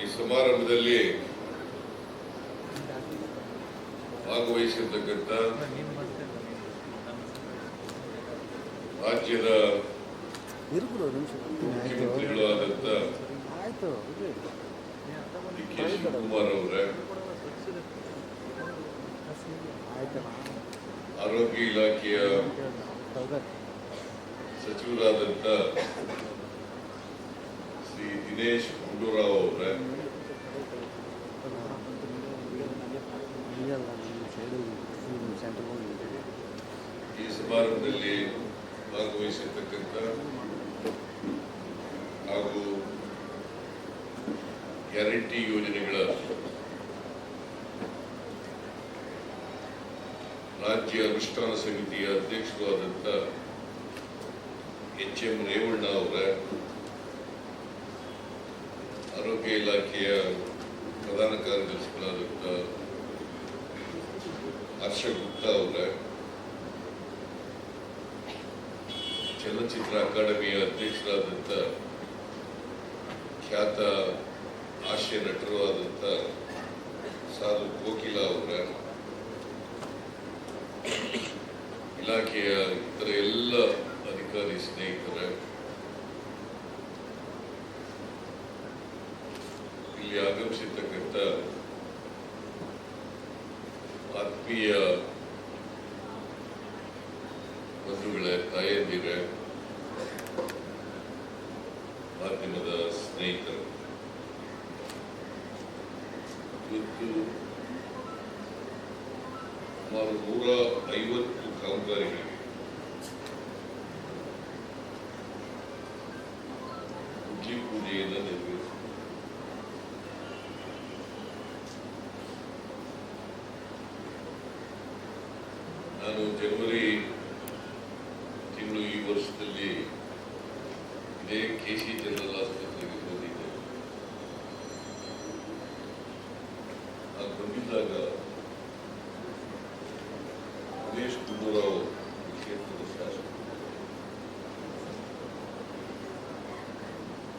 ಈ ಸಮಾರಂಭದಲ್ಲಿ ಭಾಗವಹಿಸಿರ್ತಕ್ಕಂಥ ರಾಜ್ಯದ ಮುಖ್ಯಮಂತ್ರಿಗಳಾದಂಥ. ಡಿ ಕೆ ಶಿವಕುಮಾರ್ ಅವರೇ ಆರೋಗ್ಯ ಇಲಾಖೆಯ ಸಚಿವರಾದಂಥ ದಿನೇಶ್ ಗುಂಡೂರಾವ್ ಅವರೇ ಈ ಸಮಾರಂಭದಲ್ಲಿ ಭಾಗವಹಿಸಿರ್ತಕ್ಕಂಥ ಹಾಗೂ ಗ್ಯಾರಂಟಿ ಯೋಜನೆಗಳ ರಾಜ್ಯ ಅನುಷ್ಠಾನ ಸಮಿತಿಯ ಅಧ್ಯಕ್ಷರಾದಂಥ ಎಚ್ ಎಂ ರೇವಣ್ಣ ಅವರ ಆರೋಗ್ಯ ಇಲಾಖೆಯ ಪ್ರಧಾನ ಕಾರ್ಯದರ್ಶಿಗಳಾದ ಹರ್ಷ ಗುಪ್ತಾ ಅವರ, ಚಲನಚಿತ್ರ ಅಕಾಡೆಮಿಯ ಅಧ್ಯಕ್ಷರಾದಂಥ ಖ್ಯಾತ ಹಾಸ್ಯ ನಟರು ಆದಂಥ ಸಾಧು ಕೋಕಿಲಾ ಅವರ ಇಲಾಖೆಯ ಇತರ ಎಲ್ಲ ಅಧಿಕಾರಿ ಸ್ನೇಹಿತರ ಇಲ್ಲಿ ಆಗಮಿಸಿರ್ತಕ್ಕಂಥ ಆತ್ಮೀಯ ಬಂಧುಗಳೇ ತಾಯಂದಿರೇ ಮಾಧ್ಯಮದ ಸ್ನೇಹಿತರು ಇವತ್ತು ಸುಮಾರು ನೂರ ಐವತ್ತು ಕಾಮಗಾರಿಗಳಿಗೆ ಗುಡ್ಲಿ ಪೂಜೆಯನ್ನು ನೆರವೇರಿಸಿದೆ ನಾನು ಜನವರಿ ತಿಂಗಳು ಈ ವರ್ಷದಲ್ಲಿ ಇದೇ ಕೆ ಸಿ ಜನರಲ್ ಆಸ್ಪತ್ರೆಗೆ ಬಂದಿದ್ದೆ ನಾನು ಬಂದಿದ್ದಾಗ ದೇಶ ಗುಂಡೂರಾವ್ ಕ್ಷೇತ್ರದ ಶಾಸಕರು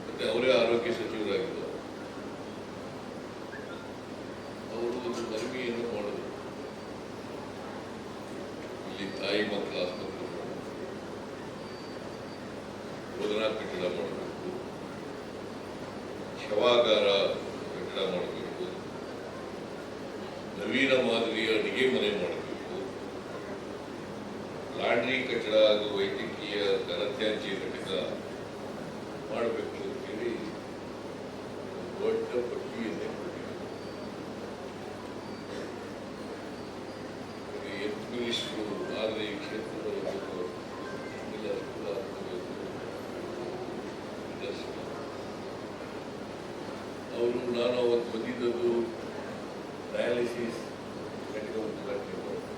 ಮತ್ತೆ ಅವರೇ ಆರೋಗ್ಯ ಸಚಿವರಾಗಿದ್ದರು ಅವರು ಒಂದು ಮನವಿಯನ್ನು ಮಾಡಿದ್ರು ಇಲ್ಲಿ ತಾಯಿ ಮಕ್ಕಳ ಆಸ್ಪತ್ರೆ ಮಾಡಬೇಕು. ಬೋಧನಾ ಕಟ್ಟಡ ಮಾಡಬೇಕು ಶವಾಗಾರ ಕಟ್ಟಡ ಮಾಡಬೇಕು ನವೀನ ಮಾದರಿಯ ಅಡಿಗೆ ಮನೆ ಮಾಡಬೇಕು ಲಾಂಡ್ರಿ ಕಟ್ಟಡ ಹಾಗೂ ವೈದ್ಯಕೀಯ ಘನತ್ಯಾಜ್ಯ ಘಟಕ ಮಾಡಬೇಕು ಅಂತೇಳಿ ಒಂದು ದೊಡ್ಡ ಪಟ್ಟಿಯನ್ನೇ ಹೆಲ್ತ್ ಮಿನಿಸ್ಟ್ರು ಆದರೆ ಈ ಕ್ಷೇತ್ರದ ಒಂದು. ಅವರು ನಾನು ಅವತ್ತು ಬಂದಿದ್ದದ್ದು ಡಯಾಲಿಸಿಸ್ ಘಟಕ ಉದ್ಘಾಟನೆ ಮಾಡಿದೆ.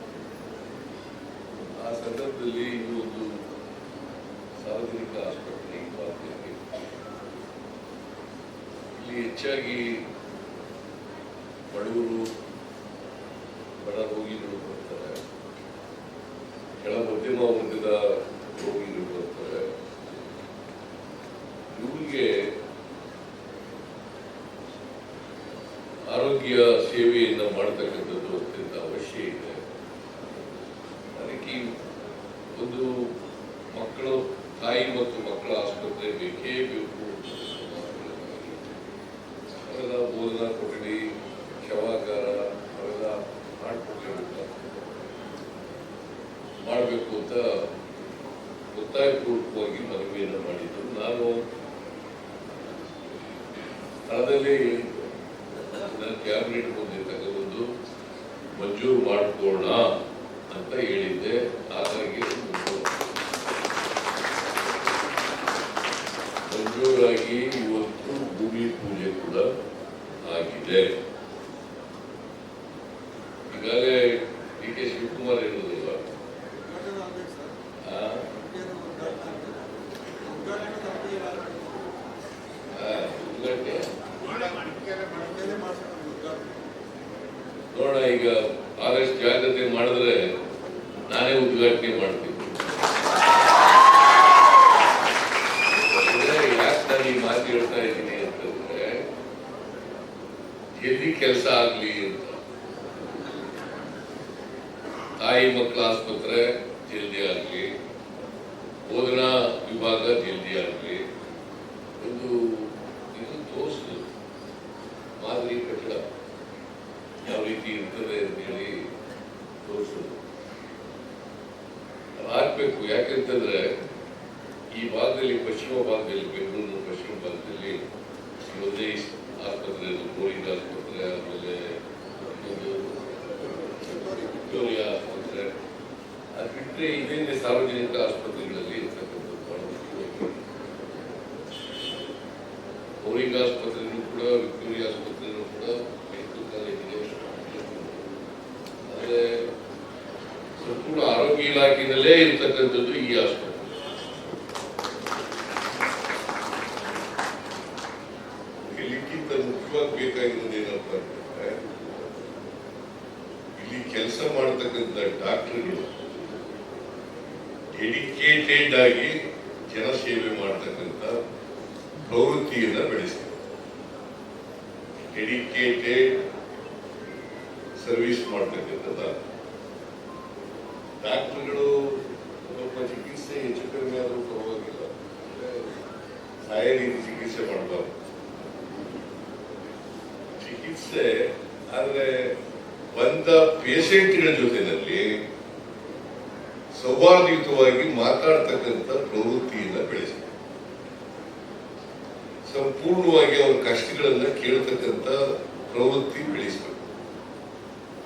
ಆ ಸಂದರ್ಭದಲ್ಲಿ ಇದು ಒಂದು ಸಾರ್ವಜನಿಕ ಆಸ್ಪತ್ರೆ ಈ ಮಾತಿಗೆ ಇಲ್ಲಿ ಹೆಚ್ಚಾಗಿ ಬಡವರು ಬಡ ರೋಗಿಗಳು ಬರ್ತಾರೆ. ಕೆಳ ಮಧ್ಯಮ ವರ್ಗದ ರೋಗಿಗಳು ಬರ್ತಾರೆ. ಇವರಿಗೆ ಆರೋಗ್ಯ ಸೇವೆಯಿಂದ ಮಾಡತಕ್ಕಂಥದ್ದು ಅತ್ಯಂತ ಅವಶ್ಯ ಇದೆ. ಅದಕ್ಕೆ ಒಂದು ಮಕ್ಕಳು, ತಾಯಿ ಮತ್ತು ಮಕ್ಕಳ ಆಸ್ಪತ್ರೆ ಬೇಕೇ ಬೇಕು ಅವೆಲ್ಲ ಬೋಧನಾ ಕೊಠಡಿ, ಶವಾಗಾರ, ಅವೆಲ್ಲ ಮಾಡಿಕೊಡ್ಲೇಬೇಕು ಮಾಡಬೇಕು ಅಂತ ಒತ್ತಾಯಪೂರ್ವಕವಾಗಿ ಮನವಿಯನ್ನು ಮಾಡಿದ್ದು. ನಾನು ಸ್ಥಳದಲ್ಲಿ ನನ್ನ ಕ್ಯಾಬಿನೆಟ್ ಮುಂದೆ ಒಂದು ಮಂಜೂರು ಮಾಡಿಕೊಳ್ಳೋಣ ಅಂತ ಹೇಳಿದ್ದೆ. ಆಗಿದೆ ಈಗಾಗಲೇ ಡಿ ಕೆ ಶಿವಕುಮಾರ್ ಆ? ಆ, ಉದ್ಘಾಟನೆ ನೋಡೋಣ ಈಗ ಆದಷ್ಟು ಜಾಗ್ರತೆ ಮಾಡಿದ್ರೆ ನಾನೇ ಉದ್ಘಾಟನೆ ಮಾಡ್ತೀನಿ ಅಂದ್ರೆ ಯಾಕೆ ನಾನು ಈ ಮಾತು ಹೇಳ್ತಾ ಇದ್ದೀನಿ ಅಂತಂದ್ರೆ ಜಲ್ದಿ ಕೆಲಸ ಆಗ್ಲಿ ಅಂತ ತಾಯಿ ಮಕ್ಕಳ ಆಸ್ಪತ್ರೆ ಜಲ್ದಿ ಆಗ್ಲಿ ಬೋಧನಾ ವಿಭಾಗ ಜಲ್ದಿ ಆಗ್ಲಿ ಒಂದು ಇದು ತೋರಿಸುದು ಮಾದರಿ ಕಟ್ಟಡ ಯಾವ ರೀತಿ ಇರ್ತದೆ ಅಂತ ಹೇಳಿ ತೋರಿಸೋದು. ಯಾಕೆ ಯಾಕಂತಂದ್ರೆ ಈ ಭಾಗದಲ್ಲಿ ಪಶ್ಚಿಮ ಭಾಗದಲ್ಲಿ ಬೆಂಗಳೂರು, ಪಶ್ಚಿಮ ಭಾಗದಲ್ಲಿ ಒಂದೇ ಆಸ್ಪತ್ರೆ ಕೋವಿಡ್ ಆಸ್ಪತ್ರೆ, ಆಮೇಲೆ ವಿಕ್ಟೋರಿಯಾ ಆಸ್ಪತ್ರೆ. ಅದು ಬಿಟ್ಟರೆ ಇದೇನೆ ಸಾರ್ವಜನಿಕ ಆಸ್ಪತ್ರೆಗಳಲ್ಲಿ ಇರ್ತಕ್ಕಂಥದ್ದು ಬಹಳ ಮುಖ್ಯವಾಗಿ ಆಸ್ಪತ್ರೆ ಕೂಡ ವಿಕ್ಟೋರಿಯಾ ಆಸ್ಪತ್ರೆನೂ ಕೂಡ ಮೆಡಿಕಲ್ ಕಾಲೇಜಿಗೆ ಆದರೆ ಸಂಪೂರ್ಣ ಆರೋಗ್ಯ ಇಲಾಖೆಯಲ್ಲೇ ಇರ್ತಕ್ಕಂಥದ್ದು ಈ ಆಸ್ಪತ್ರೆ ಇದಕ್ಕಿಂತ ಮುಖ್ಯವಾಗಿ ಬೇಕಾಗಿರೋದು ಇಲ್ಲಿ ಕೆಲಸ ಮಾಡತಕ್ಕಂಥ ಡಾಕ್ಟರ್ಗಳು ಡೆಡಿಕೇಟೆಡ್ ಆಗಿ ಜನಸೇವೆ ಮಾಡತಕ್ಕಂಥ ಪ್ರವೃತ್ತಿಯನ್ನ ಬೆಳೆಸ್ತಾರೆ. ಡೆಡಿಕೇಟೆಡ್ ಸರ್ವಿಸ್ ಮಾಡ್ತಕ್ಕಂಥದ್ದು. ಡಾಕ್ಟರ್ಗಳು ಒಬ್ಬ ಚಿಕಿತ್ಸೆ ಹೆಚ್ಚು ಕಡಿಮೆ ಆದರೂ ಪರವಾಗಿಲ್ಲ. ಸಾಯ ರೀತಿ ಚಿಕಿತ್ಸೆ ಮಾಡಬಾರ್ದು. ಚಿಕಿತ್ಸೆ ಆದ್ರೆ ಬಂದ ಪೇಷೆಂಟ್ಗಳ ಜೊತೆನಲ್ಲಿ ಸೌಹಾರ್ದಯುತವಾಗಿ ಮಾತಾಡ್ತಕ್ಕಂಥ ಪ್ರವೃತ್ತಿಯನ್ನ ಬೆಳೆಸಿ ಸಂಪೂರ್ಣವಾಗಿ ಅವರ ಕಷ್ಟಗಳನ್ನ ಕೇಳ್ತಕ್ಕಂಥ ಪ್ರವೃತ್ತಿ ಬೆಳೆಸಬೇಕು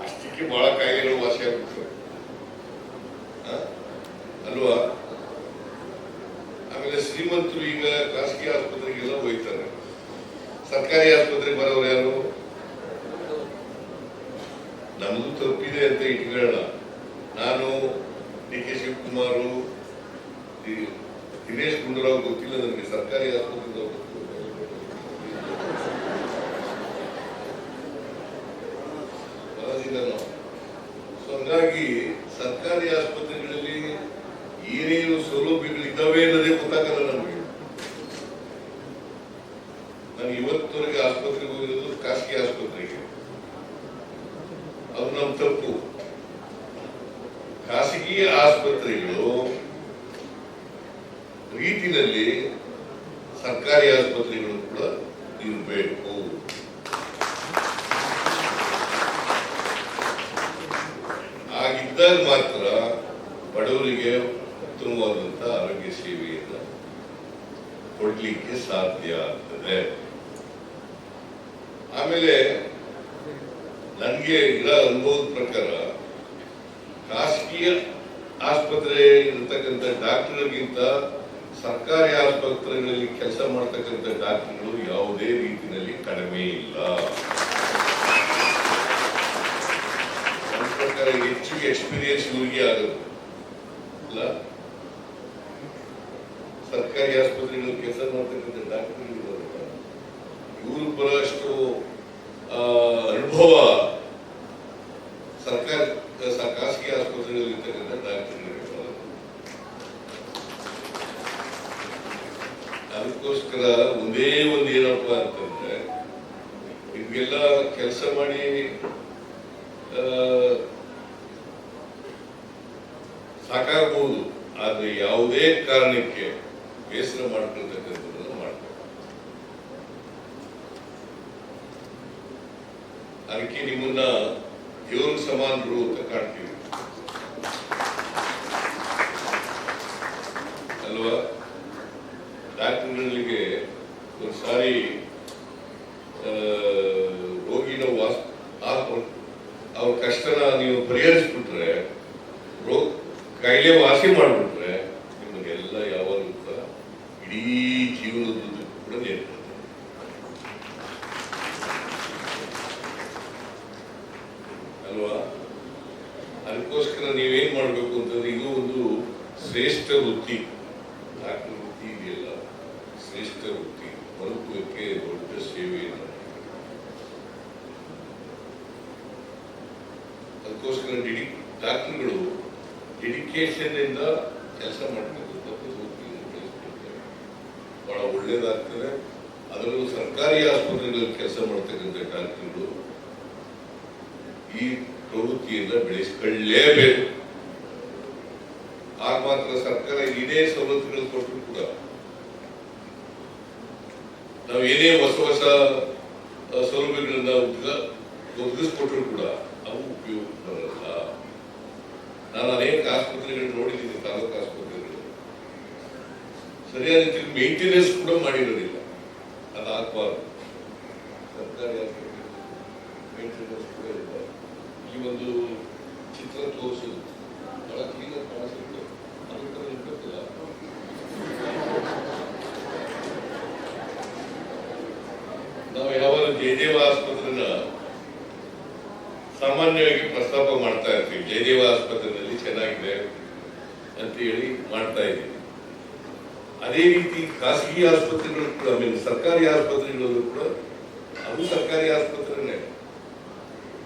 ಅಷ್ಟಕ್ಕೆ ಬಹಳ ಕಾಯಿಲೆಗಳು ವಾಸಿ ಆಗ್ಬಿಟ್ಟು? ಅಲ್ವಾ? ಆಮೇಲೆ ಶ್ರೀಮಂತರು ಈಗ ಖಾಸಗಿ ಆಸ್ಪತ್ರೆಗೆಲ್ಲ ಹೋಯ್ತಾರೆ ಸರ್ಕಾರಿ ಆಸ್ಪತ್ರೆಗೆ ಬರೋರು ಯಾರು ನಮ್ದು ತಪ್ಪಿದೆ ಅಂತ ಇಟ್ಕೊಳ್ಳೋಣ ನಾನು ಡಿ ಕೆ ಶಿವಕುಮಾರ್ ದಿನೇಶ್ ಗುಂಡೂರಾವ್ ಗೊತ್ತಿಲ್ಲ ನನಗೆ ಸರ್ಕಾರಿ ಆಸ್ಪತ್ರೆ ಸೊ ಹಂಗಾಗಿ ಸರ್ಕಾರಿ ಆಸ್ಪತ್ರೆಗಳಲ್ಲಿ ಏನೇನು ಸೌಲಭ್ಯಗಳಿದ್ದಾವೆ ಅನ್ನೋದೇ ಗೊತ್ತಾಗಲ್ಲ ನಮಗೆ ನಾನು ಇವತ್ತವರೆಗೆ ಆಸ್ಪತ್ರೆಗೆ ಹೋಗಿರೋದು ಖಾಸಗಿ ಆಸ್ಪತ್ರೆಗೆ ಅದು ನಮ್ಮ ತಪ್ಪು. ಖಾಸಗಿ ಆಸ್ಪತ್ರೆಗಳು ರೀತಿನಲ್ಲಿ ಸರ್ಕಾರಿ ಆಸ್ಪತ್ರೆಗಳು ಕೂಡ ಇರಬೇಕು ಆಗಿದ್ದಾಗ ಮಾತ್ರ ಬಡವರಿಗೆ ಉತ್ತಮವಾದಂತ ಆರೋಗ್ಯ ಸೇವೆಯನ್ನು ಕೊಡ್ಲಿಕ್ಕೆ ಸಾಧ್ಯ ಆಗ್ತದೆ ಆಮೇಲೆ ನನಗೆ ಇರೋ ಅನುಭವದ ಪ್ರಕಾರ ಖಾಸಗಿ ಆಸ್ಪತ್ರೆ ಇರ್ತಕ್ಕಂಥ ಡಾಕ್ಟರ್ಗಿಂತ ಸರ್ಕಾರಿ ಆಸ್ಪತ್ರೆಗಳಲ್ಲಿ ಕೆಲಸ ಮಾಡ್ತಕ್ಕಂಥ ಡಾಕ್ಟರ್ಗಳು ಯಾವುದೇ ರೀತಿಯಲ್ಲಿ ಕಡಿಮೆ ಇಲ್ಲ ನನ್ನ ಪ್ರಕಾರ ಎಕ್ಸ್ಪೀರಿಯನ್ಸ್ ಇವರಿಗೆ ಆಗುತ್ತೆ ಇಲ್ಲ ಸರ್ಕಾರಿ ಆಸ್ಪತ್ರೆಗಳು ಕೆಲಸ ಮಾಡ್ತಕ್ಕಂಥ ಡಾಕ್ಟರ್ ಇವರು ಬರೋಷ್ಟು ಅನುಭವ ಸರ್ಕಾರ ಖಾಸಗಿ ಆಸ್ಪತ್ರೆಗಳಲ್ಲಿ ಇರ್ತಕ್ಕಂಥ ಡಾಕ್ಟರ್ಗಳಿಗೆ. ಅದಕ್ಕೋಸ್ಕರ ಕೆಲಸ ಮಾಡಿ ಸಾಕಾಗಬಹುದು. ಆದ್ರೆ ಯಾವುದೇ ಕಾರಣಕ್ಕೆ ಬೇಸರ ಮಾಡ್ಕೊಳ್ತಕ್ಕಂಥದ್ದನ್ನು ಮಾಡಬೇಕು. ಅದಕ್ಕೆ ನಿಮ್ಮನ್ನ ದೇವ್ರ ಸಮಾನರು ಅಂತ ಕಾಣ್ತೀವಿ. ಅಲ್ವಾ? ಡಾಕ್ಟರ್ಗಳಿಗೆ ಒಂದು ಸಾರಿ ಕಾಯಿಲೆ ಮಾಡಿಬಿಟ್ರೆ ನಿಮಗೆಲ್ಲ ಯಾವಾಗಲೂ ಕೂಡ ಇಡೀ ಜೀವನದ ಕೂಡ ನೇರ್ಕೊಳ್ತಾರೆ ಅಲ್ವಾ? ಅದಕ್ಕೋಸ್ಕರ ನೀವೇನ್ ಮಾಡ್ಬೇಕು ಅಂತಂದ್ರೆ ಇದು ಒಂದು ಶ್ರೇಷ್ಠ ವೃತ್ತಿ. ಡಾಕ್ಟರ್ ವೃತ್ತಿ ಇದೆಯಲ್ಲ? ಶ್ರೇಷ್ಠ ವೃತ್ತಿ. ಬದುಕುವಕ್ಕೆ ದೊಡ್ಡ ಸೇವೆ ಅದಕ್ಕೋಸ್ಕರ ಡಿಡಿ ಡಾಕ್ಟರ್ಗಳು ಡೆಡಿಕೇಶನ್ ಇಂದ ಕೆಲಸ ಮಾಡಬೇಕು ಬಹಳ ಒಳ್ಳೇದಾಗ್ತದೆ. ಅದರಲ್ಲೂ ಸರ್ಕಾರಿ ಆಸ್ಪತ್ರೆಗಳಲ್ಲಿ ಕೆಲಸ ಮಾಡ್ತಕ್ಕಂಥ ಡಾಕ್ಟರ್ಗಳು ಈ ಪ್ರವೃತ್ತಿಯಿಂದ ಬೆಳೆಸ್ಕೊಳ್ಳೇಬೇಕು. ಆಗ ಮಾತ್ರ ಸರ್ಕಾರ ಇದೇ ಸವಲತ್ತುಗಳು ಕೊಟ್ಟರು ಕೂಡ ನಾವು ಏನೇ ಹೊಸ ಹೊಸ ಸೌಲಭ್ಯಗಳನ್ನ ಒದಗ- ಒದಗಿಸ್ಕೊಟ್ರು ಕೂಡ ಅವು ಉಪಯೋಗ ನಾನು ಅನೇಕ ಆಸ್ಪತ್ರೆಗಳು ನೋಡಿದ್ದೀನಿ, ತಾಲೂಕು ಆಸ್ಪತ್ರೆಗಳು. ಸರಿಯಾದ ರೀತಿಯಲ್ಲಿ ಮೇಂಟೆನೆನ್ಸ್ ಕೂಡ ಮಾಡಿರೋದಿಲ್ಲ. ಅದಾಗಬಾರ್ದು ಸರ್ಕಾರಿ ಆಸ್ಪತ್ರೆ ಮೇಂಟೆನೆನ್ಸ್ ಕೂಡ ಇಲ್ಲ. ಈ ಒಂದು ಚಿತ್ರ ತೋರಿಸೋದು. ಬಹಳ ಕ್ಲೀನಾಗಿ ಕಾಣಿಸುತ್ತೆ ನಾವು ಜಯದೇವ ಆಸ್ಪತ್ರೆನ ಸಾಮಾನ್ಯವಾಗಿ ಪ್ರಸ್ತಾಪ ಮಾಡ್ತಾ ಇರ್ತೀವಿ. ಜಯದೇವ ಆಸ್ಪತ್ರೆಯಲ್ಲಿ ಚೆನ್ನಾಗಿದೆ ಅಂತ ಹೇಳಿ ಮಾಡ್ತಾ ಇದ್ದೀವಿ ಅದೇ ರೀತಿ ಖಾಸಗಿ ಆಸ್ಪತ್ರೆಗಳು ಕೂಡ ಐ ಮೀನ್ ಸರ್ಕಾರಿ ಆಸ್ಪತ್ರೆಗಳಲ್ಲೂ ಕೂಡ ಅದು ಸರ್ಕಾರಿ ಆಸ್ಪತ್ರೆನೇ.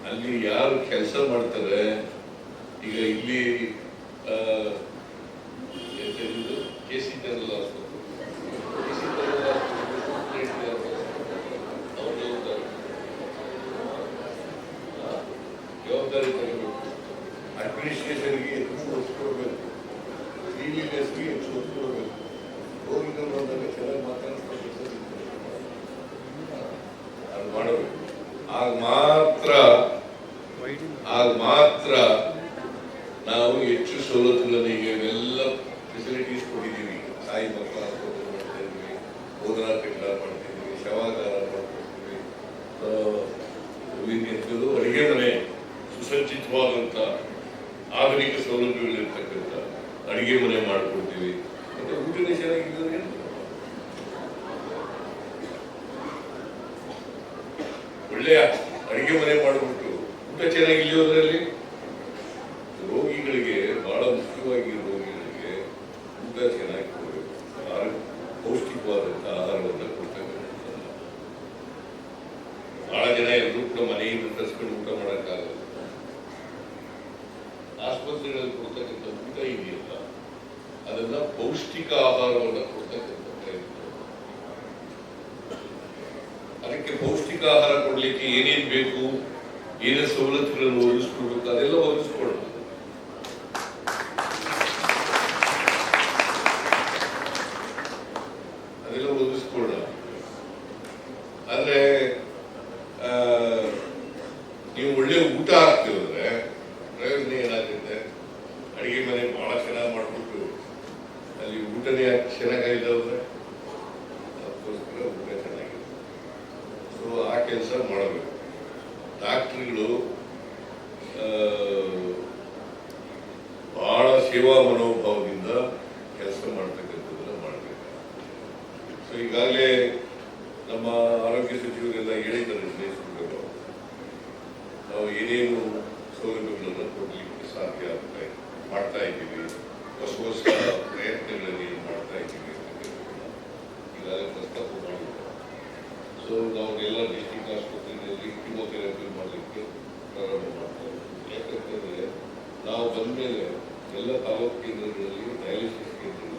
ಅಲ್ಲಿ ಯಾರು ಕೆಲಸ ಮಾಡ್ತಾರೆ, ಈಗ ಇಲ್ಲಿ ಕೆ ಸಿ ಜನರಲ್ ಆಸ್ಪತ್ರೆ. ಕೆ ಸಿ ಜನರಲ್ ಆಸ್ಪತ್ರೆ ಜವಾಬ್ದಾರಿ. ಅಡ್ಮಿನಿಸ್ಟ್ರೇಷನ್ಗೆ ಹೆಚ್ಚು ಒತ್ತು ಕೊಡಬೇಕು ಕ್ಲೀನ್ಲಿನೆಸ್ಗೆ ಹೆಚ್ಚು ಒತ್ತು ಕೊಡಬೇಕು ರೋಗಿಗಳು ಬಂದಾಗ ಚೆನ್ನಾಗಿ ಮಾತಾಡ್ತಾರೆ ಅದು ಮಾಡಬೇಕು ಆಗ ಮಾತ್ರ ಆಗ ಮಾತ್ರ ನಾವು ಹೆಚ್ಚು ಸವಲತ್ತುಗಳನ್ನು ಈಗ ಎಲ್ಲ ಫೆಸಿಲಿಟೀಸ್ ಕೊಟ್ಟಿದ್ದೀವಿ ತಾಯಿ ಮಕ್ಕಳ ಆಸ್ಪತ್ರೆ ಮಾಡ್ತಾ ಇದ್ವಿ ಬೋಧನಾ ಕಟ್ಟಡ ಮಾಡ್ತಿದ್ವಿ ಶವಾಗಾರ ಮಾಡ್ತಿದ್ವಿ ವಿದ್ಯುತ್ ಅಡಿಗೆ ಮನೆ ಸುಸಜ್ಜಿತವಾದಂಥ ಆಧುನಿಕ ಸೌಲಭ್ಯಗಳಿರ್ತಕ್ಕಂಥ ಅಡಿಗೆ ಮನೆ ಮಾಡಿಕೊಡ್ತೀವಿ ಮತ್ತೆ ಊಟನೇ ಚೆನ್ನಾಗಿದ್ರೆ ಒಳ್ಳೆಯ ಅಡಿಗೆ ಮನೆ ಮಾಡಿಬಿಟ್ಟು ಊಟ ಚೆನ್ನಾಗಿಲ್ಲ ಅದರಲ್ಲಿ ರೋಗಿಗಳಿಗೆ ಬಹಳ ಮುಖ್ಯವಾಗಿ ರೋಗಿಗಳಿಗೆ ಊಟ ಚೆನ್ನಾಗಿ ಕೊಡಬೇಕು. ಪೌಷ್ಟಿಕವಾದಂಥ ಆಹಾರವನ್ನು ಕೊಡ್ತಕ್ಕಂಥ ಬಹಳ ಜನ ಎಲ್ಲರೂ ಕೂಡ ಮನೆಯಿಂದ ತರಿಸ್ಕೊಂಡು ಊಟ ಮಾಡೋಕ್ಕಾಗಲ್ಲ. ಆಸ್ಪತ್ರೆಗಳಲ್ಲಿ ಕೊಡ್ತಕ್ಕಂಥ ಊಟ ಇದೆಯಲ್ಲ, ಅದನ್ನ ಪೌಷ್ಟಿಕ ಆಹಾರವನ್ನು ಕೊಡ್ತಕ್ಕಂಥ ಪ್ರಯತ್ನ ಅದಕ್ಕೆ ಪೌಷ್ಟಿಕ ಆಹಾರ ಕೊಡಲಿಕ್ಕೆ ಏನೇನು ಬೇಕು ಏನೇ ಸವಲತ್ತುಗಳನ್ನು ಒದಗಿಸ್ಕೊಡ್ಬೇಕು, ಅದೆಲ್ಲ ಒದಗಿಸ್ಕೊಡ್ಬೇಕು ಅದೆಲ್ಲ ಒದಗಿಸ್ಕೊಡ ಆದ್ರೆ ನೀವು ಒಳ್ಳೆ ಊಟ ಹಾಕ್ತಿದ್ರೆ ಪ್ರಯೋಜನ ಏನಾಗುತ್ತೆ? ಅಡಿಗೆ ಮನೆ ಬಹಳ ಚೆನ್ನಾಗಿ ಮಾಡ್ಬಿಟ್ಟು, ಅಲ್ಲಿ ಊಟನೇ ಚೆನ್ನಾಗಿಲ್ಲ ಅಂದ್ರೆ ಅದಕ್ಕೋಸ್ಕರ ಊಟ ಚೆನ್ನಾಗಿದೆ ಸೊ ಆ ಕೆಲಸ ಮಾಡಬೇಕು ಡಾಕ್ಟ್ರುಗಳು ಬಹಳ ಸೇವಾ ಮನೋಭಾವದಿಂದ ಕೆಲಸ ಮಾಡ್ತಕ್ಕಂಥದ್ದನ್ನ ಮಾಡಬೇಕು ಸೊ ಈಗಾಗಲೇ ನಮ್ಮ ಆರೋಗ್ಯ ಸಚಿವರೆಲ್ಲ ಹೇಳಿದ್ದಾರೆ ನಿರ್ದೇಶಕರು ನಾವು ಏನೇನು ಸೌಲಭ್ಯಗಳನ್ನು ಕೊಡಲಿಕ್ಕೆ ಸಾಧ್ಯ ಆಗ್ತಾ ಇದೆ ಮಾಡ್ತಾ ಇದ್ದೀವಿ ಹೊಸ ಹೊಸ ಪ್ರಯತ್ನಗಳಲ್ಲಿ ಏನ್ ಮಾಡ್ತಾ ಇದ್ದೀವಿ ಅಂತಕ್ಕಂಥದ್ದನ್ನ ಈಗಾಗಲೇ ಪ್ರಸ್ತಾಪ ಮಾಡಿದ್ದಾರೆ ಸೊ ನಾವು ಎಲ್ಲ ಡಿಸ್ಟ್ರಿಕ್ಟ್ ಆಸ್ಪತ್ರೆಯಲ್ಲಿ ಕಿಮೋಥೆರಪಿ ಮಾಡಲಿಕ್ಕೆ ಪ್ರಾರಂಭ ಮಾಡ್ತಾ ಇದ್ದೀವಿ ಯಾಕಂತಂದ್ರೆ ನಾವು ಬಂದ್ಮೇಲೆ ಎಲ್ಲ ತಾಲೂಕು ಕೇಂದ್ರಗಳಲ್ಲಿ ಡಯಾಲಿಸಿಸ್ ಕೇಂದ್ರಗಳು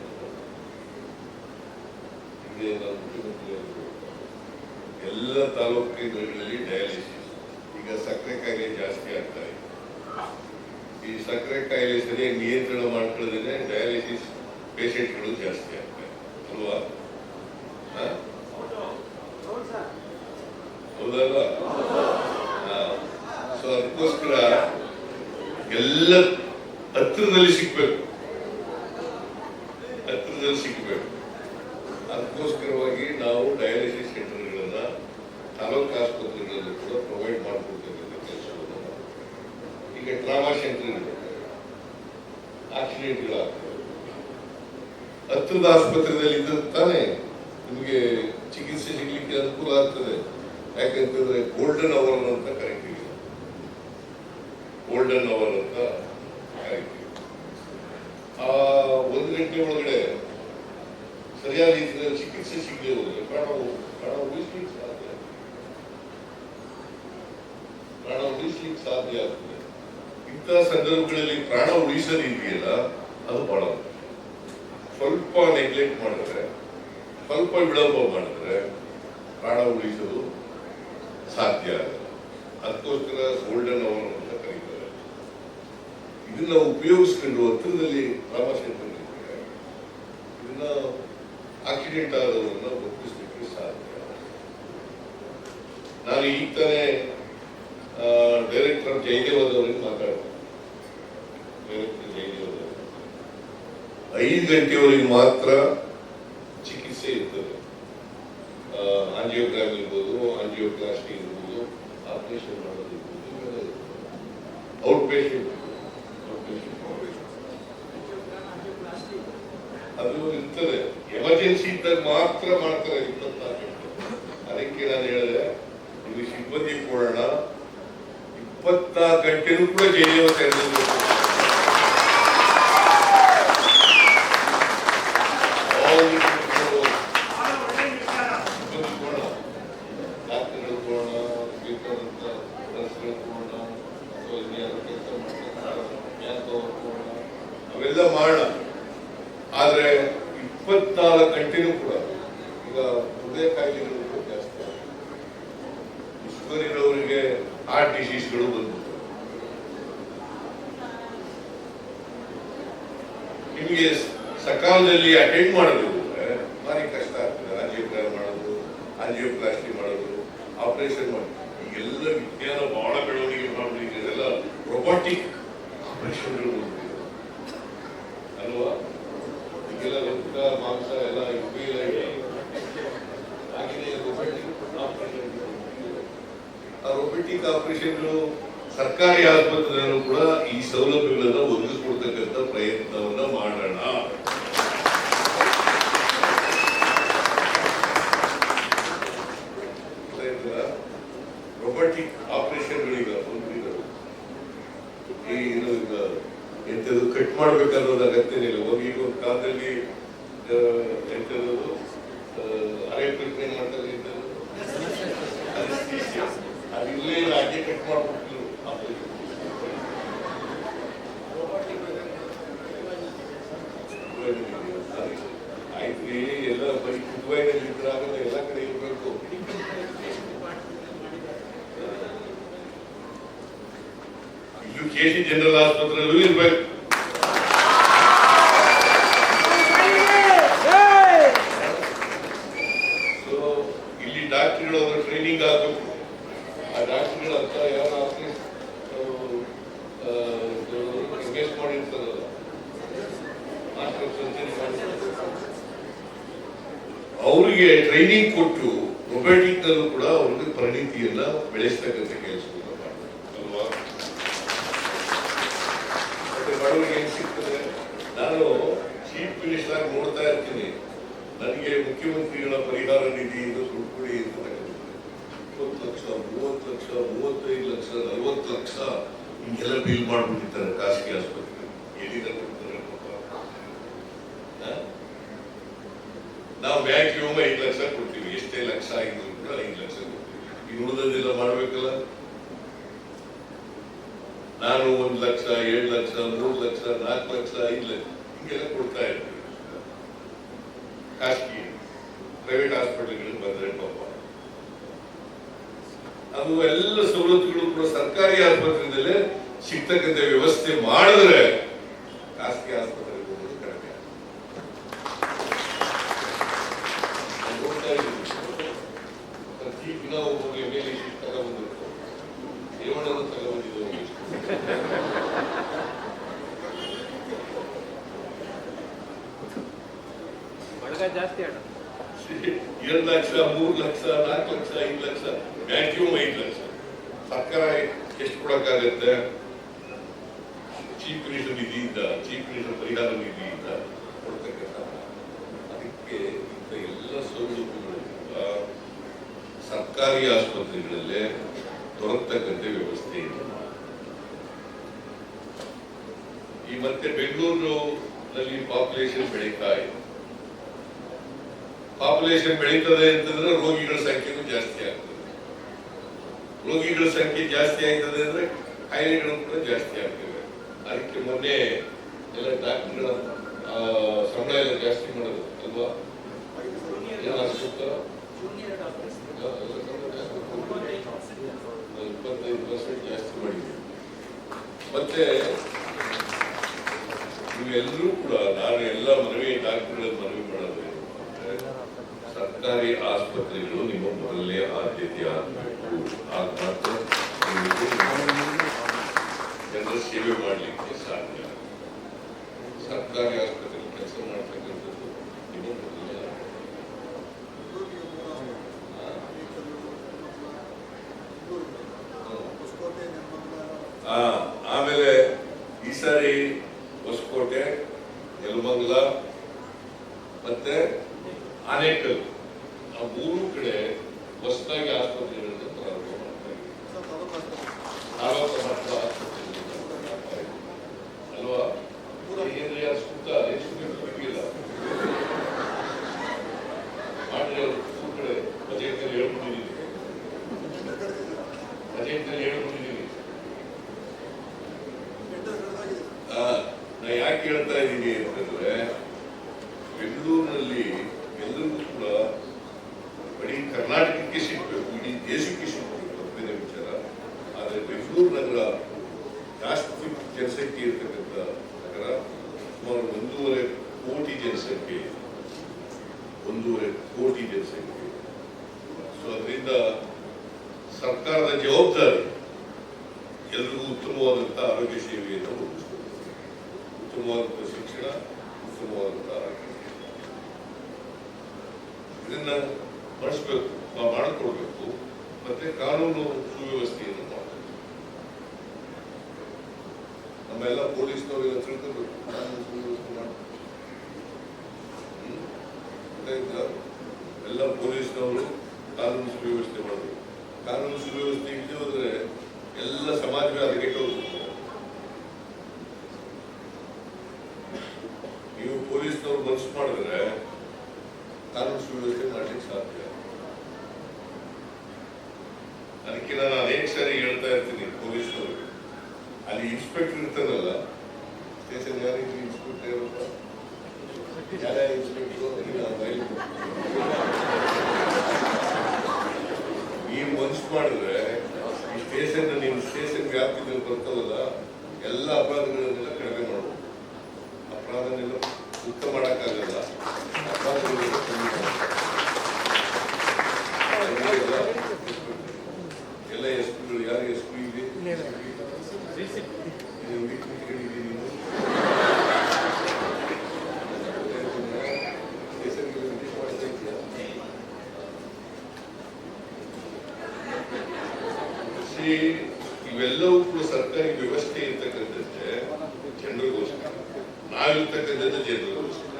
ಎಲ್ಲ ತಾಲೂಕು ಕೇಂದ್ರಗಳಲ್ಲಿ ಡಯಾಲಿಸಿಸ್ ಈಗ ಸಕ್ಕರೆ ಕಾಯಿಲೆ ಜಾಸ್ತಿ ಆಗ್ತಾ ಇದೆ. ಈ ಸಕ್ಕರೆ ಕಾಯಿಲೆ ಸರಿಯಾಗಿ ನಿಯಂತ್ರಣ ಮಾಡ್ಕೊಳ್ಳೋದೇ ಡಯಾಲಿಸಿಸ್ ಪೇಷಂಟ್ಗಳು ಜಾಸ್ತಿ ಆಗ್ತಾ ಇದೆ. ಅಲ್ವಾ? ಹೌದಲ್ವಾ? ಸೊ ಅದಕ್ಕೋಸ್ಕರ ಎಲ್ಲ ಹತ್ತಿರದಲ್ಲಿ ಸಿಗ್ಬೇಕು. ಹತ್ತಿರದಲ್ಲಿ ಸಿಗ್ಬೇಕು. ಅದಕ್ಕೋಸ್ಕರವಾಗಿ ನಾವು ಡಯಾಲಿಸಿಸ್ ಸೆಂಟರ್ಗಳನ್ನ ತಾಲೂಕು ಆಸ್ಪತ್ರೆಗಳಲ್ಲೂ ಕೂಡ ಪ್ರೊವೈಡ್ ಮಾಡಿಕೊಡ್ತಕ್ಕಂಥ ಕೆಲಸವನ್ನು. ಈಗ ಟ್ರಾಮಾ ಸೆಂಟರ್ಗಳು ಆಕ್ಸಿಡೆಂಟ್ಗಳಾಗ್ತವೆ ಹತ್ತಿರದ ಆಸ್ಪತ್ರೆಯಲ್ಲಿ ಇದ್ದ ತಾನೇ ನಿಮಗೆ ಚಿಕಿತ್ಸೆ ಸಿಗ್ಲಿಕ್ಕೆ ಅನುಕೂಲ ಆಗ್ತದೆ. ಯಾಕಂತಂದ್ರೆ ಗೋಲ್ಡನ್ ಅವರ್ ಅಂತ ಕರಿತೀವಿ. ಗೋಲ್ಡನ್ ಅವರ್ ಅಂತ ಕರಿತೀವಿ ಆ ಒಂದು ಒಳಗಡೆ ಸರಿಯಾದ ರೀತಿಯಲ್ಲಿ ಚಿಕಿತ್ಸೆ ಸಿಗದೆ ಹೋದ್ರೆ ಪ್ರಾಣ ಪ್ರಾಣ ಉಳಿಸ್ಲಿಕ್ಕೆ ಸಾಧ್ಯ ಪ್ರಾಣ ಉಳಿಸ್ಲಿಕ್ಕೆ ಸಾಧ್ಯ ಆಗ್ತದೆ. ಇಂತಹ ಸಂದರ್ಭಗಳಲ್ಲಿ ಪ್ರಾಣ ಉಳಿಸೋದು ಇದೆಯಲ್ಲ ಅದು ಬಹಳ ಸ್ವಲ್ಪ ನೆಗ್ಲೆಕ್ಟ್ ಮಾಡಿದ್ರೆ, ಸ್ವಲ್ಪ ವಿಳಂಬ ಮಾಡಿದ್ರೆ ಪ್ರಾಣ ಉಳಿಸಲು ಸಾಧ್ಯ ಆಗಲ್ಲ. ಅದಕ್ಕೋಸ್ಕರ ಗೋಲ್ಡನ್ ಅವರ್ ಅಂತ ಕರೀತಾರೆ. ಇದನ್ನ ಉಪಯೋಗಿಸ್ಕೊಂಡು ಹತ್ತಿರದಲ್ಲಿ ರಾಮ ಇದನ್ನ ಆಕ್ಸಿಡೆಂಟ್ ಆಗೋದನ್ನು ಒಪ್ಪಿಸ್ಲಿಕ್ಕೆ ಸಾಧ್ಯ. ನಾನು ಈಗ ತಾನೇ ಡೈರೆಕ್ಟರ್ ಜಯದೇವದವರಿಗೆ ಮಾತಾಡ್ತೀನಿ ಡೈರೆಕ್ಟರ್ ಜಯದೇವದವರು ಐದು ಗಂಟೆಯವರೆಗೆ ಮಾತ್ರ ಮಾತ್ರ ಮಾಡ್ತಾರೆ ಇಪ್ಪತ್ತಾರು ಅದಕ್ಕೆ ನಾನು ಹೇಳಿದೆ ಇದು ಸಿಬ್ಬಂದಿ ಕೊಡೋಣ ಇಪ್ಪತ್ತಾರು ಗಂಟೆನೂ ಕೂಡ ಜೈಲಿನ ತೆರೆದಿರಬೇಕು ಡಾಕ್ಟರ್ಗಳು ಕೊಡೋಣ ಬೇಕಾದಂತ ನರ್ಸ್ಗಳು ಕೊಡೋಣ ಅಥವಾ ಇನ್ಯಾರು ಕೆಲಸ ಮಾಡ್ತಾರೆ ಮ್ಯಾನ್ಪವರ್ ಕೊಡೋಣ ಅವೆಲ್ಲ ಮಾಡೋಣ ಆದ್ರೆ ಇಪ್ಪತ್ನಾಲ್ಕು ಗಂಟೆನೂ ಕೂಡ ಈಗ ಹೃದಯ ಕಾಯಿಲೆಗಳು ಕೂಡ ಜಾಸ್ತಿ ಶುಗರ್ ಇರೋರಿಗೆ ಹಾರ್ಟ್ ಡಿಸೀಸ್ಗಳು ಬಂದ್ಬಿಟ್ಟು ನಿಮಗೆ ಸಕಾಲದಲ್ಲಿ ಅಟೆಂಡ್ ಮಾಡೋದು ಅಂದ್ರೆ ಭಾರಿ ಕಷ್ಟ ಆಗ್ತದೆ ಆಂಜಿಯೋಗ್ರಾಮ್ ಮಾಡೋದು ಆಂಜಿಯೋಪ್ಲಾಸ್ಟಿ ಮಾಡೋದು ಆಪರೇಷನ್ ಮಾಡೋದು ಈಗೆಲ್ಲ ವಿಜ್ಞಾನ ಬಹಳ ಬೆಳವಣಿಗೆ ಮಾಡ್ಬಿಟ್ಟಿದೆ ಇದೆಲ್ಲ ರೊಬೋಟಿಕ್ ಆಪರೇಷನ್ಗಳು ಬಂದ್ಬಿಟ್ಟಿದೆ. ಅಲ್ವಾ ಈಗೆಲ್ಲ ರಕ್ತ ಮಾಂಸ ಎಲ್ಲ ಉಪಯೋಗ ಇದೆ ಆಗಿದೆ robotic operation. ಆ ರೊಬೋಟಿಕ್ ಆಪರೇಷನ್ಗಳು ಸರ್ಕಾರಿ ಆಸ್ಪತ್ರೆಯಲ್ಲೂ ಕೂಡ ಈ ಸೌಲಭ್ಯಗಳನ್ನ ಒದಗಿಸ್ಕೊಡ್ತಕ್ಕಂಥ ಪ್ರಯತ್ನವನ್ನ ಮಾಡೋಣ ರೊಬೋಟಿಕ್ ಆಪರೇಷನ್ಗಳೀಗ ಬಂದ್ಬಿಟ್ಟಿದ್ದಾವೆ ಈ ಇದು ಈಗ ಎಂಥದ್ದು ಕಟ್ ಮಾಡ್ಬೇಕನ್ನೋದು ಅಗತ್ಯನೇ ಇಲ್ಲ ಹೋಗಿ ಈಗ ಒಂದು ಕಾಲದಲ್ಲಿ ಆ, ಎಂಥದ್ದು ಆ, ಅರೆ ಟ್ರೀಟ್ಮೆಂಟ್ ಮಾಡ್ತಾರೆ ಎಂಥದ್ದು Anesthesia. ರಾಜ್ಯ ಕಟ್ ಮಾಡ್ಬಿಟ್ಟಿದ್ರು ಆಯ್ತು ಎಲ್ಲ ಬರೀ ದುಬೈನಲ್ಲಿ ಇದ್ರಾಗಲ್ಲ ಎಲ್ಲ ಕಡೆ ಇರಬೇಕು ಇಲ್ಲೂ ಕೆ ಸಿ ಜನರಲ್ ಆಸ್ಪತ್ರೆಯಲ್ಲೂ ಇರ್ಬೇಕು ಬೆಳೆಸ್ತಕ್ಕಂಥ ಕೆಲಸವನ್ನ ಅಲ್ವಾ? ಬಡವರಿಗೆ ಏನ್ ಸಿಗ್ತದೆ? ನಾನು ಚೀಫ್ ಮಿನಿಸ್ಟರ್ ಆಗಿ ನೋಡ್ತಾ ಇರ್ತೀನಿ. ನನಗೆ ಮುಖ್ಯಮಂತ್ರಿಗಳ ಪರಿಹಾರ ನಿಧಿ ದುಡ್ಡು ಕೊಡಿ ಅಂತ. ಇಪ್ಪತ್ತು ಲಕ್ಷ, ಮೂವತ್ತು ಲಕ್ಷ, ಮೂವತ್ತೈದು ಲಕ್ಷ, ನಲ್ವತ್ತು ಲಕ್ಷ ಹಿಂಗೆಲ್ಲ ಬಿಲ್ ಮಾಡ್ಬಿಟ್ಟಿರ್ತಾರೆ ಖಾಸಗಿ ಆಸ್ಪತ್ರೆ. ಎಲ್ಲಿಂದ ಕೊಡ್ತಾರೆ? ನಾವು ಮ್ಯಾಕ್ಸಿಮಮ್ ಐದು ಲಕ್ಷ ಕೊಡ್ತೀವಿ. ಎಷ್ಟೇ ಲಕ್ಷ ಐದು ಉಳಿದದೆಲ್ಲ ಮಾಡ್ಬೇಕಲ್ಲ? ನಾನು ಒಂದು ಲಕ್ಷ, ಏಳು ಲಕ್ಷ, ಮೂರು ಲಕ್ಷ, ನಾಲ್ಕು ಲಕ್ಷ, ಐದು ಲಕ್ಷ, ಹಿಂಗೆಲ್ಲ ಕೊಡ್ತಾ ಇದ್ದೀವಿ ಖಾಸಗಿ ಪ್ರೈವೇಟ್ ಹಾಸ್ಪಿಟಲ್ಗಳಿಗೆ ಬಂದ್ರೆ ಪಾಪ. ಅದು ಎಲ್ಲ ಸವಲತ್ತುಗಳು ಕೂಡ ಸರ್ಕಾರಿ ಆಸ್ಪತ್ರೆಯಲ್ಲೇ ಸಿಗ್ತಕ್ಕಂಥ ವ್ಯವಸ್ಥೆ ಮಾಡಿದ್ರೆ ಖಾಸಗಿ ಆಸ್ಪತ್ರೆಗೆ ಹೋಗೋದು ಕಡಿಮೆ ನಾನು ನೋಡ್ತಾ ಇದ್ದೀನಿ. ಪ್ರತಿ ದಿನ ಒಬ್ಬೊಬ್ಬರಿಗೆ ಮೇಲೆ ಇಷ್ಟು ತಗೊಂಡ್ಬಂದಿರ್ತಾರೆ ರೇವಣ್ಣನ ತಗೊಂಡಿದ್ದು ಎಷ್ಟು ಬಡಗ ಜಾಸ್ತಿ ಅಣ್ಣ ಎರಡು ಲಕ್ಷ ಮೂರು ಲಕ್ಷ ನಾಲ್ಕು ಲಕ್ಷ ಐದು ಲಕ್ಷ ಮ್ಯಾಕ್ಸಿಮಮ್ ಐದು ಲಕ್ಷ ಸರ್ಕಾರ ಎಷ್ಟು ಕೊಡಕ್ಕಾಗತ್ತೆ ಚೀಫ್ ಮಿನಿಸ್ಟರ್ ನಿಧಿಯಿಂದ ಚೀಫ್ ಮಿನಿಸ್ಟರ್ ಪರಿಹಾರ ನಿಧಿಯಿಂದ ಕೊಡ್ತಕ್ಕಂಥ ಅದಕ್ಕೆ ಇಂಥ ಎಲ್ಲ ಸೌಲಭ್ಯಗಳು ಕೂಡ ಸರ್ಕಾರಿ ಆಸ್ಪತ್ರೆಗಳಲ್ಲೇ ದೊರಕತಕ್ಕಂಥ ವ್ಯವಸ್ಥೆ ಇದೆ. ಈ ಮತ್ತೆ ಬೆಂಗಳೂರಿನಲ್ಲಿ ಪಾಪ್ಯುಲೇಷನ್ ಬೆಳೀತಾ ಇದೆ. ಪಾಪ್ಯುಲೇಷನ್ ಬೆಳೀತದೆ ಅಂತಂದ್ರೆ ರೋಗಿಗಳ ಸಂಖ್ಯೆನೂ ಜಾಸ್ತಿ ಆಗ್ತದೆ. ರೋಗಿಗಳ ಸಂಖ್ಯೆ ಜಾಸ್ತಿ ಆಗ್ತದೆ ಅಂದ್ರೆ ಕಾಯಿಲೆಗಳು ಕೂಡ ಜಾಸ್ತಿ ಆಗ್ತವೆ. ಅದಕ್ಕೆ ಮೊನ್ನೆ ಎಲ್ಲ ಡಾಕ್ಟರ್ಗಳ ಸಂಬಳ ಎಲ್ಲ ಜಾಸ್ತಿ ಮಾಡೋದು ಅಲ್ವಾ? ಏನು ಎಲ್ಲ ಸಂಬಳ ಜಾಸ್ತಿ ಮಾಡಿದೆ ಮತ್ತೆ, ನೀವೆಲ್ಲರೂ ಕೂಡ, ನಾನು ಎಲ್ಲ ಮನವಿ ಡಾಕ್ಟರ್ಗಳಲ್ಲಿ ಮನವಿ ಮಾಡೋದು, ಸರ್ಕಾರಿ ಆಸ್ಪತ್ರೆಗಳು ನಿಮ್ಮ ಮೊದಲನೇ ಆದ್ಯತೆ ಆಗಬೇಕು ಆಗ ಜನರ ಸೇವೆ ಮಾಡಲಿಕ್ಕೆ ಸಾಧ್ಯ. ಸರ್ಕಾರಿ ಆಸ್ಪತ್ರೆಯಲ್ಲಿ ಕೆಲಸ ಮಾಡ್ತಕ್ಕಂಥದ್ದು ನಿಮ್ಮ ಆದ್ಯತೆ. ಆ, ಆಮೇಲೆ ಈ ಸಾರಿ ಹೊಸಕೋಟೆ ನೆಲಮಂಗಲ ಮತ್ತೆ ಆನೇಕಲ್ ಆ ಮೂರು ಕಡೆ ಹೊಸದಾಗಿ ಆಸ್ಪತ್ರೆಗಳನ್ನು ಪ್ರಾರಂಭ ಮಾಡ್ತಾ ಇದ್ದೀವಿ. ತಾಲೂಕು ಮಟ್ಟದ ಆಸ್ಪತ್ರೆಗಳನ್ನು ಮಾಡ್ತಾ ಇದ್ದೀವಿ. ಅಲ್ವಾ ಏನ್ರಿ ಅದು ಸುತ್ತ ಎಷ್ಟು ಬೇಕಿಲ್ಲ ಮಾಡಿದ್ರೆ ಮೂರು ಕಡೆ ಬಜೆಟ್ನಲ್ಲಿ ಹೇಳ್ಬಿಟ್ಟಿದ್ದೀನಿ ಹೇಳ್ಬಿಟ್ಟಿದ್ದೀನಿ ಆ, ನಾ ಯಾಕೆ ಹೇಳ್ತಾ ಇದ್ದೀನಿ ಅಂತಂದ್ರೆ ಬೆಂಗಳೂರಿನಲ್ಲಿ ಎಲ್ಲರಿಗೂ ಕೂಡ ಇಡೀ ಕರ್ನಾಟಕಕ್ಕೆ ಸಿಗ್ಬೇಕು ಇಡೀ ದೇಶಕ್ಕೆ ಸಿಗ್ಬೇಕು ತಪ್ಪಿನ ವಿಚಾರ ಆದರೆ ಬೆಂಗಳೂರು ನಗರ ಜಾಸ್ತಿ ಜನಸಂಖ್ಯೆ ಇರ್ತಕ್ಕಂಥ ನಗರ ಸುಮಾರು ಒಂದೂವರೆ ಕೋಟಿ ಜನಸಂಖ್ಯೆ ಇದೆ. ಒಂದೂವರೆ ಕೋಟಿ ಜನಸಂಖ್ಯೆ ಸೊ ಅದರಿಂದ ಸರ್ಕಾರದ ಜವಾಬ್ದಾರಿ ಎಲ್ರಿಗೂ ಉತ್ತಮವಾದಂಥ ಆರೋಗ್ಯ ಸೇವೆಯನ್ನು ಒದಗಿಸಬೇಕು ಉತ್ತಮವಾದಂಥ ಶಿಕ್ಷಣ ಉತ್ತಮವಾದಂಥ ಆರೋಗ್ಯ ಇದನ್ನ ಬಳಸಬೇಕು ಮಾಡಿಕೊಡ್ಬೇಕು ಮತ್ತೆ ಕಾನೂನು ಸುವ್ಯವಸ್ಥೆಯನ್ನು ಮಾಡಬೇಕು ನಮ್ಮೆಲ್ಲ ಪೊಲೀಸ್ನವರೆಲ್ಲ ತಿಳ್ಕೊಬೇಕು? ಎಲ್ಲ ಪೊಲೀಸ್ನವರು ಕಾನೂನು ಸುವ್ಯವಸ್ಥೆ ಮಾಡಬೇಕು ಕಾನೂನು ಸುವ್ಯವಸ್ಥೆ ಇಲ್ಲದೆ ಹೋದ್ರೆ ಎಲ್ಲ ಸಮಾಜವೇ ಅದಕ್ಕೆ ಹೋಗುತ್ತೆ. ನೀವು ಪೊಲೀಸ್ನವ್ರು ಮನಸ್ಸು ಮಾಡಿದ್ರೆ ಕಾನೂನು ಸುವ್ಯವಸ್ಥೆ ಮಾಡ್ಲಿಕ್ಕೆ ಸಾಧ್ಯ. ಅದಕ್ಕೆ ನಾನು ಅನೇಕ ಸಾರಿ ಹೇಳ್ತಾ ಇರ್ತೀನಿ ಪೊಲೀಸ್ನವ್ರಿಗೆ ಅಲ್ಲಿ ಇನ್ಸ್ಪೆಕ್ಟರ್ ಇರ್ತಾರಲ್ಲ ಸ್ಟೇಷನ್ ಯಾರಿಗೆ ಇನ್ಸ್ಪೆಕ್ಟರ್ ಇರಪ್ಪ ಯಾರ ಇನ್ಸ್ಪೆಕ್ಟರ್ ಈ ಮನ್ಸು ಮಾಡಿದ್ರೆ, ಈ ಸ್ಟೇಷನ್ ನಿಮ್ಮ ಸ್ಟೇಷನ್ ವ್ಯಾಪ್ತಿಯಲ್ಲಿ ಬರ್ತದಲ್ಲ ಎಲ್ಲ ಅಪರಾಧಗಳನ್ನೆಲ್ಲ ಕಡಿಮೆ ಮಾಡ್ಬೋದು. ಅಪರಾಧನೆಲ್ಲ ಮುಕ್ತ ಮಾಡೋಕ್ಕಾಗಲ್ಲ. ಅಪರಾಧಗಳೆಲ್ಲ ಕಮ್ಮಿ ಮಾಡ್ಬೋದು. ಎಲ್ಲ ಎಲ್ಲ ಎಸ್ ಪಿಗಳು ಯಾರು ಎಸ್ ಪಿ ಇದೆ ನೀವು ವೀಕ್ ಕುತ್ಕೊಂಡಿದ್ದೀರಿ ನೀವು ಸ್ಟೇಷನ್ಗೆ ವಿಸಿಟ್ ಮಾಡ್ತಾ ಇದ್ದೀರಾ ಸಿ ಇವೆಲ್ಲವೂ ಕೂಡ ಸರ್ಕಾರಿ ವ್ಯವಸ್ಥೆ ಇರ್ತಕ್ಕಂಥದ್ದೇ ಜನರಿಗೋಸ್ಕರ ನಾವಿರ್ತಕ್ಕಂಥದ್ದು ಜನರಿಗೋಸ್ಕರ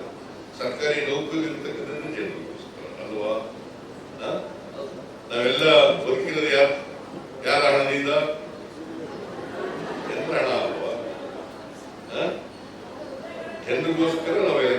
ಸರ್ಕಾರಿ ನೌಕರಿ ಇರ್ತಕ್ಕಂಥದ್ದು ಜನರಿಗೋಸ್ಕರ ಅಲ್ವಾ ಆ? ನಾವೆಲ್ಲ ಬದುಕಿರೋದು ಯಾರ ಯಾರ ಹಣದಿಂದ ಜನರ ಹಣ ಅಲ್ವಾ ಆ? ಜನರಿಗೋಸ್ಕರ ನಾವೆಲ್ಲ